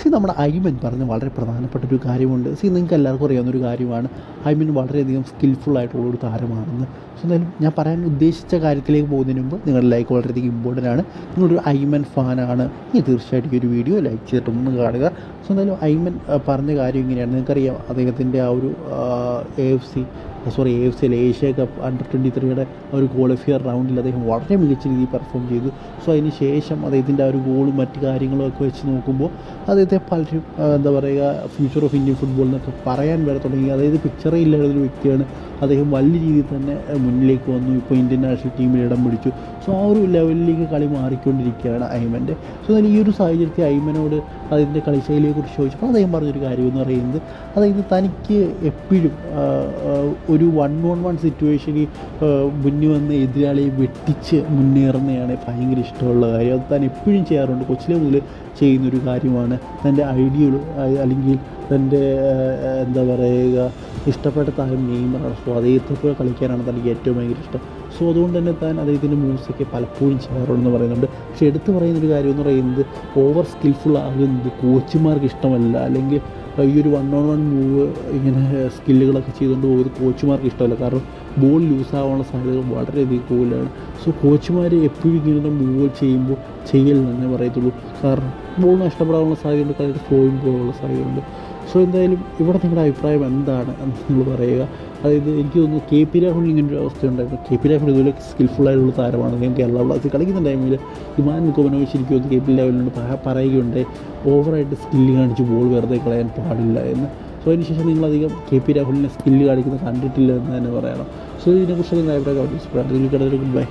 C നമ്മുടെ ഐമൻ പറഞ്ഞ വളരെ പ്രധാനപ്പെട്ട ഒരു കാര്യമുണ്ട്. സി നിങ്ങൾക്ക് എല്ലാവർക്കും അറിയാവുന്ന ഒരു കാര്യമാണ്. ഐമൻ വളരെയധികം സ്കിൽഫുൾ ആയിട്ടുള്ള ഒരു താരമാണെന്ന്. സോ എന്തായാലും ഞാൻ പറയാൻ ഉദ്ദേശിച്ച കാര്യത്തിലേക്ക് പോകുന്നതിന് മുമ്പ് നിങ്ങളുടെ ലൈക്ക് വളരെയധികം ഇമ്പോർട്ടന്റ് ആണ്. നിങ്ങളൊരു ഐമൻ ഫാനാണ് ഈ തീർച്ചയായിട്ടും ഈ ഒരു വീഡിയോ ലൈക്ക് ചെയ്തിട്ടൊന്ന് കാണുക. സോ എന്തായാലും ഐമൻ പറഞ്ഞ കാര്യം ഇങ്ങനെയാണ്. നിങ്ങൾക്കറിയാം അദ്ദേഹത്തിന്റെ ആ ഒരു A F C sorry A F C Asia cup under twenty ത്രീയുടെ ഒരു ക്വാളിഫയർ റൗണ്ടിൽ അദ്ദേഹം വളരെ മികച്ച രീതിയിൽ പെർഫോം ചെയ്തു. സോ അതിന് ശേഷം അദ്ദേഹത്തിന്റെ ആ ഒരു ഗോളും മറ്റു കാര്യങ്ങളും ഒക്കെ വെച്ച് നോക്കുമ്പോൾ അദ്ദേഹത്തെ പലരും എന്താ പറയുക ഫ്യൂച്ചർ ഓഫ് ഇന്ത്യൻ ഫുട്ബോൾ എന്നൊക്കെ പറയാൻ വരെ തുടങ്ങി. അതായത് പിക്ചറേ ഇല്ലാത്ത ഒരു വ്യക്തിയാണ്. അദ്ദേഹം വലിയ രീതിയിൽ തന്നെ മുന്നിലേക്ക് വന്നു. ഇപ്പോൾ ഇന്ത്യൻ നാഷണൽ ടീമിൽ ഇടം പിടിച്ചു. സോ ആ ഒരു ലെവലിലേക്ക് കളി മാറിക്കൊണ്ടിരിക്കുകയാണ് ഐമന്റെ സോ ഞാൻ ഈ ഒരു സാഹചര്യത്തിൽ ഐമനോട് അതിന്റെ കളിശൈലിയെക്കുറിച്ച് ചോദിച്ചപ്പോൾ അദ്ദേഹം പറഞ്ഞൊരു കാര്യം എന്ന് പറയുന്നത് അതായത് തനിക്ക് എപ്പോഴും ഒരു വൺ ഓൺ വൺ സിറ്റുവേഷനിൽ മുന്നിൽ വന്ന് എതിരാളിയെ വെട്ടിച്ച് മുന്നേറുന്നതാണ് ഭയങ്കര ഇഷ്ടമുള്ള കാര്യം. അത് താൻ എപ്പോഴും ചെയ്യാറുണ്ട്. കൊച്ചിലെ മുതൽ ചെയ്യുന്നൊരു കാര്യമാണ് തന്റെ ഐഡിയ അല്ലെങ്കിൽ തന്റെ എന്താ പറയുക ഇഷ്ടപ്പെട്ട താരം നെയ്മറാണ്. സോ അദ്ദേഹത്തെ കളിക്കാനാണ് തനിക്ക് ഏറ്റവും ഭയങ്കര ഇഷ്ടം. സോ അതുകൊണ്ട് തന്നെ താൻ അദ്ദേഹത്തിന്റെ മൂവ്സൊക്കെ പലപ്പോഴും ചെയ്യാറുണ്ടെന്ന് പറയുന്നുണ്ട്. പക്ഷേ എടുത്തു പറയുന്നൊരു കാര്യം എന്ന് പറയുന്നത് ഓവർ സ്കിൽഫുൾ ആകുന്നത് കോച്ചുമാർക്ക് ഇഷ്ടമല്ല. അല്ലെങ്കിൽ ഈ ഒരു വൺ ഓൺ വൺ മൂവ് ഇങ്ങനെ സ്കില്ലുകളൊക്കെ ചെയ്തുകൊണ്ട് പോകുന്നത് കോച്ചുമാർക്ക് ഇഷ്ടമല്ല. കാരണം ബോൾ ലൂസ് ആവാനുള്ള സാധ്യത വളരെയധികം കൂടുതലാണ്. സോ കോച്ചുമാർ എപ്പോഴും ഇങ്ങനെ മൂവ് ചെയ്യുമ്പോൾ ചെയ്യലെന്നേ പറയത്തുള്ളൂ. കാരണം ബോൾ നഷ്ടപ്പെടാനുള്ള സാധ്യതയുണ്ട് കളിയുടെ ഫ്ലോയും പോകാനുള്ള സാധ്യതയുണ്ട്. സോ എന്തായാലും ഇവിടെ നിങ്ങളുടെ അഭിപ്രായം എന്താണ് എന്ന് നിങ്ങൾ പറയുക. അതായത് എനിക്ക് തോന്നുന്നു കെ പി രാഹുൽ ഇങ്ങനെ ഒരു അവസ്ഥ ഉണ്ടായിരുന്നു കെ പി രാഹുൽ ഇതുപോലെ സ്കിൽഫുൾ ആയിട്ടുള്ള താരമാണ്. ഞാൻ കേരള ബ്ലാസ്റ്റ് കളിക്കുന്ന ടൈമിൽ ഇമാൻ മുക്കോമനോവിച്ച് എനിക്ക് തോന്നുന്നു കെ പി ലെവലിനോട് പറയുകയുണ്ട് ഓവറായിട്ട് സ്കില്ല് കാണിച്ച് ബോൾ വെറുതെ കളയാൻ പാടില്ല എന്ന്. സോ അതിനുശേഷം നിങ്ങളധികം കെ പി രാഹുലിനെ സ്കില്ല് കാണിക്കുന്നത് കണ്ടിട്ടില്ല എന്ന് തന്നെ പറയണം സോ ഇതിനെക്കുറിച്ച് നിങ്ങൾ അഭിപ്രായം കമന്റ് ബൈ